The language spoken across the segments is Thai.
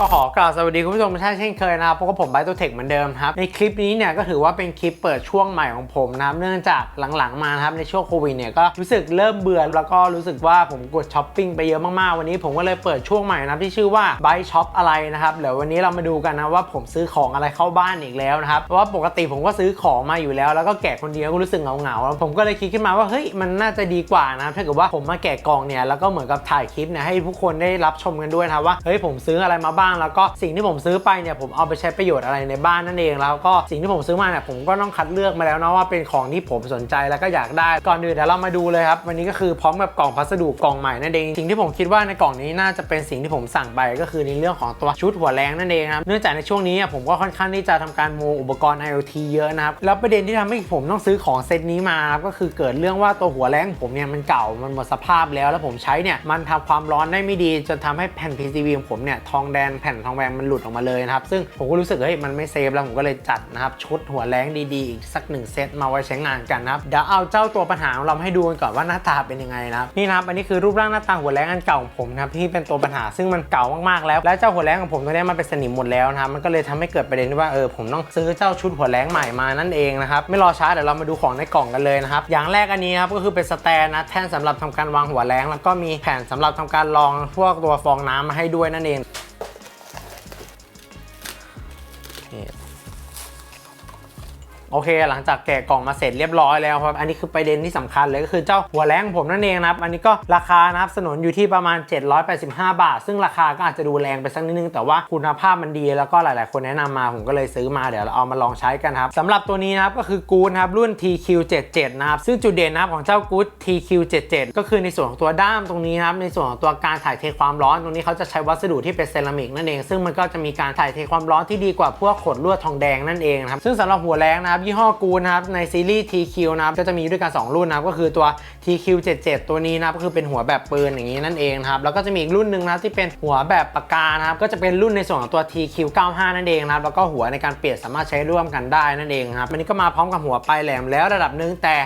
ก็ขอกล่าวสวัสดีคุณผู้ชมท่านเช่นเคยนะครับพบกับผมไบโตเทคเหมือนเดิมครับ ในคลิปนี้เนี่ยก็ถือว่าเป็นคลิปเปิดช่วงใหม่ของผมนะครับ เนื่องจากหลังๆมาครับในช่วงโควิดเนี่ยก็รู้สึกเริ่มเบื่อแล้วก็รู้สึกว่าผมกดช้อปปิ้งไปเยอะมากๆ วันนี้ผมก็เลยเปิดช่วงใหม่นะที่ชื่อว่าไบช็อปอะไรนะครับ เดี๋ยววันนี้เรามาดูกันนะว่าผมซื้อของอะไรเข้าบ้านอีกแล้วนะครับ เพราะว่าปกติผมก็ซื้อของมาอยู่แล้ว แล้วก็แกะคนเดียวก็รู้สึกเหงาๆผมก็เลยคิดขึ้นมาว่าเฮ้ยมันน่าจะดีกว่านะถ้าเกิดว่าผมมาแกะกล่องเนี่ยแล้วก็เหมือนกับถ่ายคลิปเนี่ยให้ผู้คนได้รับชมกันด้วยนะว่าเฮ้ยผมซื้ออะไรมาบ้างแล้วก็สิ่งที่ผมซื้อไปเนี่ยผมเอาไปใช้ประโยชน์อะไรในบ้านนั่นเอง แล้วก็สิ่งที่ผมซื้อมาเนี่ยผมก็ต้องคัดเลือกมาแล้วนะว่าเป็นของที่ผมสนใจแล้วก็อยากได้ก่อนอื่นเดี๋ยวเรามาดูเลยครับวันนี้ก็คือพร้อมกับกล่องพัสดุกล่องใหม่นั่นเองสิ่งที่ผมคิดว่าในกล่องนี้น่าจะเป็นสิ่งที่ผมสั่งไปก็คือในเรื่องของตัวชุดหัวแรงนั่นเองครับเนื่องจากในช่วงนี้ผมก็ค่อนข้างที่จะทำการโมอุปกรณ์ IoT เยอะนะครับแล้วประเด็นที่ทำให้ผมต้องซื้อของเซตนี้มาครับก็คือเกิดเรื่องว่าตัวหัวแรงผมเนี่ยมันเก่ามันหมดสภาพแล้วแล้วผมใช้เนี่ยมันทำความร้อนได้ไม่ดีจนทำให้แผ่น PCB ของผมเนี่ยทองแดงแผ่นทองแดงมันหลุดออกมาเลยนะครับ ซึ่งผมก็รู้สึกเฮ้ยมันไม่เซฟแล้วผมก็เลยจัดนะครับชุดหัวแรงดีๆอีกสักหนึ่งเซตมาไว้ใช้งานกันนะครับเดี๋ยวเอาเจ้าตัวปัญหาของเราให้ดูกันก่อนว่าหน้าตาเป็นยังไงนะครับนี่นะครับอันนี้คือรูปร่างหน้าตาหัวแรงอันเก่าของผมนะครับที่เป็นตัวปัญหาซึ่งมันเก่ามากๆแล้ว และเจ้าหัวแรงของผมตัวนี้มันเป็นสนิมหมดแล้วนะครับมันก็เลยทำให้เกิดประเด็นที่ว่าเออผมต้องซื้อเจ้าชุดหัวแรงใหม่มานั่นเองนะครับไม่รอช้าเดี๋ยวเรามาดูของในกล่องกันเลยนะครับอย่างแรกอันนี้ครับก็คือเป็นสแตนนะแท่นสำหรับทำการวางหัวแรงแล้วก็มีแผ่นสำหรับทำการรองพวกตัวฟองน้ำมาให้ด้วยนั่นเอง โอเค หลังจากแกะกล่องมาเสร็จเรียบร้อยแล้วครับ อันนี้คือประเด็นที่สำคัญเลยก็คือเจ้าหัวแรงผมนั่นเองนะครับ อันนี้ก็ราคานะครับสนนอยู่ที่ประมาณ 785 บาท ซึ่งราคาก็อาจจะดูแรงไปสักนิดนึง แต่ว่าคุณภาพมันดี แล้วก็หลาย ๆ คนแนะนำมาผมก็เลยซื้อมาเดี๋ยวเราเอามาลองใช้กันครับสำหรับตัวนี้นะครับก็คือกูดนะครับรุ่น TQ77 นะครับซึ่งจุดเด่นนะครับของเจ้ากูด TQ77 ก็คือในส่วนของตัวด้ามตรงนี้นะครับในส่วนของตัวการถ่ายเทความร้อนตรงนี้เขาจะใช้วัสดุที่เป็นเซรามิกนั่นเองซึ่งมันก็จะมีการถ่ายเทความร้อนที่ดีกว่าพวกขดลวดทองแดงนั่นเองนะครับซึ่งสำหรับหัวแรงนะับยี่ห้อกูนะครับในซีรีส์ TQ นะครับก็จะมีด้วยกัน 2 รุ่นนะครับก็คือตัว TQ77 ตัวนี้นะครับก็คือเป็นหัวแบบปืนอย่างนี้นั่นเองครับแล้วก็จะมีอีกรุ่นหนึ่งนะที่เป็นหัวแบบปากกานะครับก็จะเป็นรุ่นในส่วนของตัว TQ95 นั่นเองนะครับแล้วก็หัวในการเปลี่ยนสามารถใช้ร่วมกันได้นั่นเองครับอันนี้ก็มาพร้อมกับหัวปลายแหลมแล้วระดับหนึ่งแต่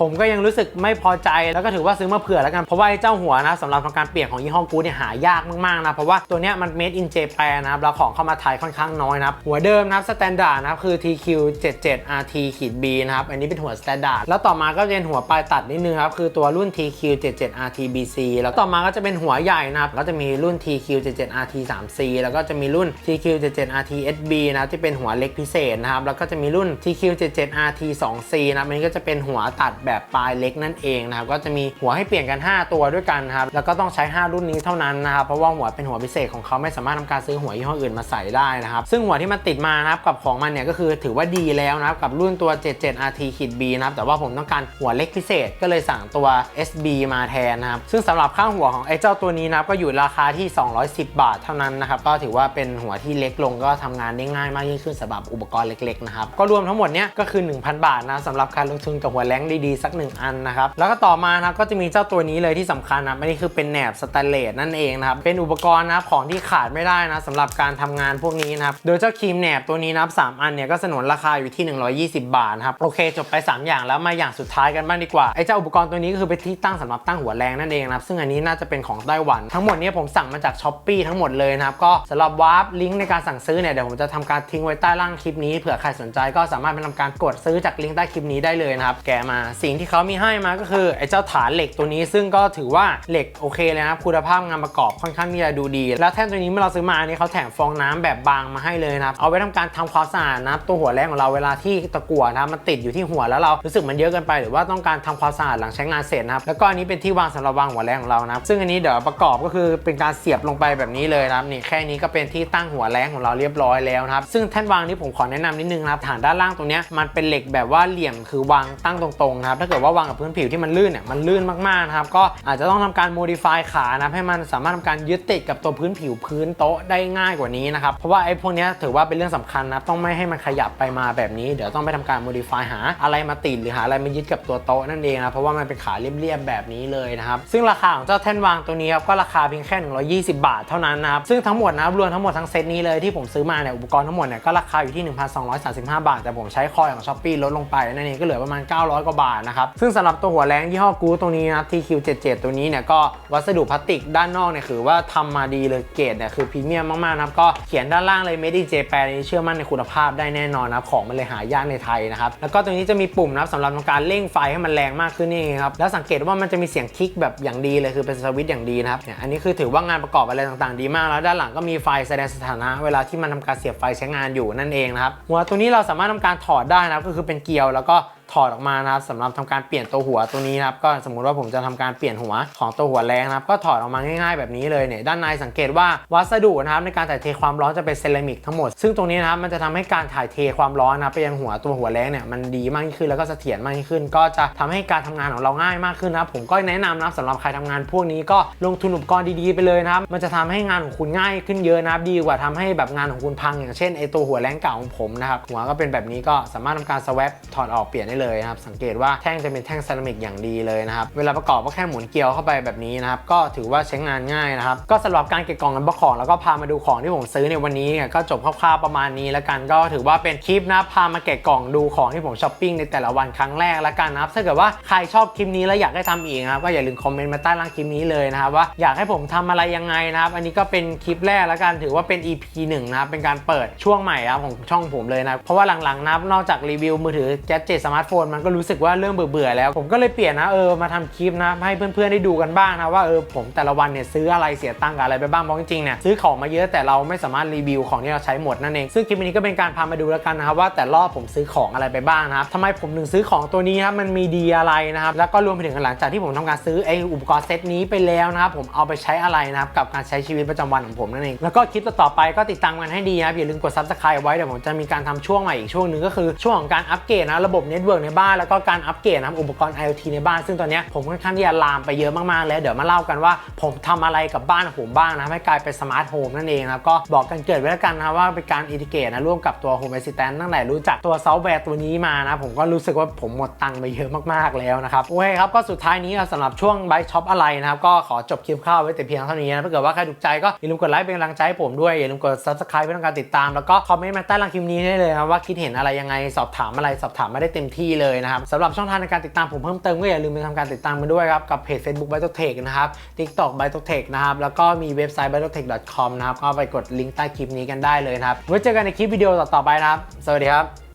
ผมก็ยังรู้สึกไม่พอใจแล้วก็ถือว่าซื้อมาเผื่อแล้วกันเพราะว่าเจ้าหัวนะสำหรับทำการเปลี่ยนของยี่ห้อกูเนี่ยหายากมากๆนะเพราะว่าตัวเนี้ยมัน made in Japan นะครับแล้วของเข้ามาไทยค่อนข้างน้อยนะหัวเดิมนะสแตนดาร์ดนะคือ TQ 77 T ขีด B นะครับ อันนี้เป็นหัว standard แล้วต่อมาก็เป็นหัวปลายตัดนิดนึงครับ คือตัวรุ่น TQ 77 RTBC แล้วต่อมาก็จะเป็นหัวใหญ่นะครับ ก็จะมีรุ่น TQ 77 RT 3C แล้วก็จะมีรุ่น TQ 77 RT SB นะที่เป็นหัวเล็กพิเศษนะครับ แล้วก็จะมีรุ่น TQ 77 RT 2C นะอันนี้ก็จะเป็นหัวตัดแบบปลายเล็กนั่นเองนะครับ ก็จะมีหัวให้เปลี่ยนกัน 5 ตัวด้วยกันครับ แล้วก็ต้องใช้ 5 รุ่นนี้เท่านั้นนะครับ เพราะว่าหัวเป็นหัวพิเศษของเขาไม่สามารถทำการซื้อหัวยี่ห้ออื่นมาใส่ได้นะครับ ซึ่งหัวที่มันติดมานะครับกับของมันเนี่ยก็คือถือว่าดีแล้วนะครับกับรุ่นตัว 77RT B นะครับ แต่ว่าผมต้องการหัวเล็กพิเศษก็เลยสั่งตัว SB มาแทนนะครับ ซึ่งสำหรับค่าหัวของไอ้เจ้าตัวนี้นะครับ ก็อยู่ราคาที่ 210 บาทเท่านั้นนะครับ ก็ถือว่าเป็นหัวที่เล็กลงก็ทำงานได้ง่ายมากยิ่งขึ้นสำหรับอุปกรณ์เล็กๆนะครับ ก็รวมทั้งหมดเนี้ยก็คือ 1,000 บาทนะสำหรับการลงทุนกับหัวแรงดีๆสัก 1 อันนะครับ แล้วก็ต่อมานะก็จะมีเจ้าตัวนี้เลยที่สำคัญนะอันนี้คือเป็นแหนบสแตนเลสนั่นเองนะครับ เป็นอุปกรณ์นะของที่ขาดไม่ได้นะสำหรับการทำงานพวกนี้นะครับ โดยเจ้าครีมแหนบตัวนี้นะครับสามอันเนี่ยก็สนนราคาอยู่ที่20 บาทครับ โอเค จบไป 3 อย่างแล้วมาอย่างสุดท้ายกันบ้างดีกว่า ไอ้เจ้าอุปกรณ์ตัวนี้ก็คือเป็นที่ตั้งสำหรับตั้งหัวแรงนั่นเองนะครับ ซึ่งอันนี้น่าจะเป็นของไต้หวัน ทั้งหมดนี้ผมสั่งมาจากช้อปปีทั้งหมดเลยนะครับ ก็สำหรับวาร์ปลิงก์ในการสั่งซื้อเนี่ยเดี๋ยวผมจะทำการทิ้งไว้ใต้ล่างคลิปนี้เผื่อใครสนใจก็สามารถไปทำการกดซื้อจากลิงก์ใต้คลิปนี้ได้เลยนะครับแกมาสิ่งที่เขามีให้มาก็คือไอ้เจ้าฐานเหล็กตัวนี้ซึ่งก็ถือว่าเหล็กโอเคเลยนะครับคุณภาพงานประกอบค่อนข้างที่จะดูดี แล้วแท่นตัวนี้เมื่อเราซื้อมาอันนี้เขาแถมฟองน้ำแบบบางมาให้เลยนะครับเอาไว้ทำการทำความสะอาดนะครับตัวหัวแรงของเราเวลาที่ตะกั่วนะครับมันติดอยู่ที่หัวแล้วเรารู้สึกมันเยอะเกินไป หรือว่าต้องการทำความสะอาดหลังใช้งานเสร็จนะครับแล้วก็อันนี้เป็นที่วางสำหรับวางหัวแรงของเรานะซึ่งอันนี้เดี๋ยวประกอบก็คือเป็นการเสียบลงไปแบบนี้เลยนะครับนี่แค่นี้ก็เป็นที่ตั้งหัวแรงของเราเรียบร้อยแล้วนะครับซึ่งแท่นวางนี้ผมขอแนะนำนิดนึงนะครับฐานด้านล่างตรงนี้มันเป็นเหล็กแบบว่าเหลี่ยมคือวางตั้งตรงๆนะครับถ้าเกิดว่าวางกับพื้นผิวที่มันลื่นเนี่ยมันลื่นมากๆนะครับก็อาจจะต้องทำการ modify ขานะให้มันสามารถทำการยึดติดกับตัวพื้นผิวพื้นโต๊ะได้ง่ายกว่านี้นะครับเพราะว่าไอ้พวกนี้ถือว่าเป็นเรื่องสำคัญนะต้องไม่ให้มันขยับไปมาแบบนี้เดี๋ยวต้องต้องไปทำการ modify หาอะไรมาติดหรือหาอะไรมายึดกับตัวโต๊ะนั่นเองนะเพราะว่ามันเป็นขาเรียบๆแบบนี้เลยนะครับซึ่งราคาของเจ้าแท่นวางตัวนี้ครับก็ราคาเพียงแค่ 120 บาทเท่านั้นนะครับซึ่งทั้งหมดนะครับรวมทั้งหมดทั้งเซตนี้เลยที่ผมซื้อมาเนี่ยอุปกรณ์ทั้งหมดเนี่ยก็ราคาอยู่ที่ 1,235 บาท แต่ผมใช้คอยของช้อปปี้ลดลงไปนั่นเองก็เหลือประมาณ 900 กว่าบาทนะครับซึ่งสำหรับตัวหัวแรงยี่ห้อกูตรงนี้นะ TQ77 ตัวนี้เนี่ยก็วัสดุพลาสติกด้านนอกเนี่ยคือว่าทำมาดีเลยเกรดเนี่ยคือพรีเมียมมากๆนะครับก็เขียนด้านล่างเลย Made in Japan นี่เชื่อมั่นในคุณภาพได้แน่นอนนะครับของมันเลยหายากในไทยนะครับ แล้วก็ตรงนี้จะมีปุ่มนะครับสำหรับการเร่งไฟให้มันแรงมากขึ้นนี่เองครับ แล้วสังเกตว่ามันจะมีเสียงคลิกแบบอย่างดีเลยคือเป็นสวิตช์อย่างดีนะครับเนี่ยอันนี้คือถือว่างานประกอบอะไรต่างๆ ดีมาก แล้วด้านหลังก็มีไฟแสดงสถานะ เวลาที่มันทำการเสียบไฟใช้งานอยู่นั่นเองนะครับหัวตัวนี้เราสามารถทำการถอดได้นะครับก็คือเป็นเกลียวแล้วก็ ถอดออกมานะครับสำหรับทำการเปลี่ยนตัวหัวตัวนี้นะครับก็สมมุติว่าผมจะทำการเปลี่ยนหัวของตัวหัวแรงนะครับก็ถอดออกมาง่ายๆแบบนี้เลยเนี่ยด้านในสังเกตว่าวัสดุนะครับในการถ่ายเทความร้อนจะเป็นเซรามิกทั้งหมด ซึ่งตรงนี้นะครับมันจะทำให้การถ่ายเทความร้อนนะไปยังหัวตัวหัวแรงเนี่ยมันดีมากยิ่งขึ้นแล้วก็เสถียรมากยิ่งขึ้น ก็จะทำให้การทำงานของเราง่ายมากขึ้นนะผมก็แนะนำนะครับสำหรับใครทำงานพวกนี้ก็ลงทุนอุปกรณ์ดีๆไปเลยนะครับมันจะทำให้งานของคุณง่ายขึ้นเยอะนะครับดีกว่าทำให้แบบงานของคุณพังอย่างเช่นไอตัวหัวแรงเก่าของผมนะครับหัวก็เป็นแบบนี้ก็สามารถทำการสว a p ถอดออกเปลี่ยนได้เลยนะครับสังเกตว่าแท่งจะเป็นแท่งเซรามิกอย่างดีเลยนะครับเวลาประกอบก็แค่หมุนเกลียวเข้าไปแบบนี้นะครับก็ถือว่าใช้งานง่ายนะครับก็สำหรับการเก็บกล่องกันบของ แล้วก็พามาดูของที่ผมซื้อในวันนี้เนี่ยก็จบคร่าวๆประมาณนี้แล้วกันก็ถือว่าเป็นคลิปนะพามาแกะกล่องดูของที่ผมช้อปปิ้งในแต่ละวันครั้งแรกแล้วกันนะครับถ้าเกิดว่าใครชอบคลิปนี้แล้วอยากให้ทำอีกนะครับก็อย่าลืมคอมเมนต์มาใต้ล่างคลิปนี้เลยนะครับว่าอยากให้ผมทำอะไรยังไงนะครับอันนี้ก็เป็นคลิปแรกแล้วกันถือว่าเป็น EP 1นะครับเป็นการเปิดช่วงใหม่ครับของช่องผมเลยนะเพราะว่าหลังๆนะนอกจากรีวิวมือถือแกจิตสมาร์ทโฟนมันก็รู้สึกว่าเริ่มเบื่อๆแล้ว ผมก็เลยเปลี่ยนนะเออมาทำคลิปนะให้เพื่อนๆได้ดูกันบ้างนะว่าเออผมแต่ละวันเนี่ยซื้ออะไรเสียตังค์กับอะไรไปบ้างเพราะจริงๆเนี่ยซื้อของมาเยอะแต่เราไม่สามารถรีวิวของที่เราใช้หมดนั่นเองซึ่งคลิปนี้ก็เป็นการพามาดูแล้วกันนะครับว่าแต่รอบผมซื้อของอะไรไปบ้างนะครับทำไมผมถึงซื้อของตัวนี้ครับมันมีดีอะไรนะครับแล้วก็รวมไปถึงหลังจากที่ผมทำการซื้อไออุปกรณ์เซตนี้ไปแล้วนะครับผมเอาไปใช้อะไรนะครับกับการใช้ชีวิตประจำวันของผมนั่นเองแล้วก็คลิปต่อไปก็ติดตามกันให้ดีนะครับอย่าลืมกด subscribe ไว้เดี๋ยวผมจะมีการทำช่วงใหม่อีกช่วงหนึ่งก็คือช่วงของการอัปเกรดนะระบบเน็ตเวิร์กในบ้านแล้วก็การอัปเกรดนะครับอุปกรณ์ IoT ในบ้าน ซึ่งตอนนี้ผมค่อนข้างที่จะลามไปเยอะมากๆแล้วเดี๋ยวมาเล่ากันว่า ผมทำอะไรกับบ้านของผมบ้างนะครับให้กลายเป็นสมาร์ทโฮมนั่นเองนะครับก็บอกกันเกิดไว้แล้วกันนะว่าเป็นการอินทิเกรตนะร่วมกับตัว Home Assistant ตั้งแต่รู้จักตัวซอฟต์แวร์ตัวนี้มานะผมก็รู้สึกว่าผมหมดตังค์ไปเยอะมากๆแล้วนะครับโอเคครับก็สุดท้ายนี้สำหรับช่วงไบช็อปอะไรนะครับก็ขอจบคลิปข้าวไว้แต่เพียงเท่านี้นะถ้าเกิดว่าใครถูกใจก็อย่าลืมกดไลค์เป็นกำลังใจให้ผมด้วยอย่าลืมกด subscribe เพื่อต้องการติดตามแล้วก็คอมเมนต์มาใต้ล่างคลิปนี้ได้เลยนะว่าคิดเห็นอะไรยังไงสอบถามอะไรสอบถามมาได้เต็มที่เลยนะครับสำหรับช่องทางในการติดตามผมเพิ่มเติมก็อย่าลืมไปทำการติดตามกันด้วยครับ กับเพจ Facebook b i t o t e c h นะครับ TikTok b i t o t e c h นะครับ แล้วก็มีเว็บไซต์ b i t o t e c h c o m นะครับ ก็ไปกดลิงก์ใต้คลิปนี้กันได้เลยนะครับไว้เจอกันในคลิปวิดีโอต่อๆไปนะครับ สวัสดีครับ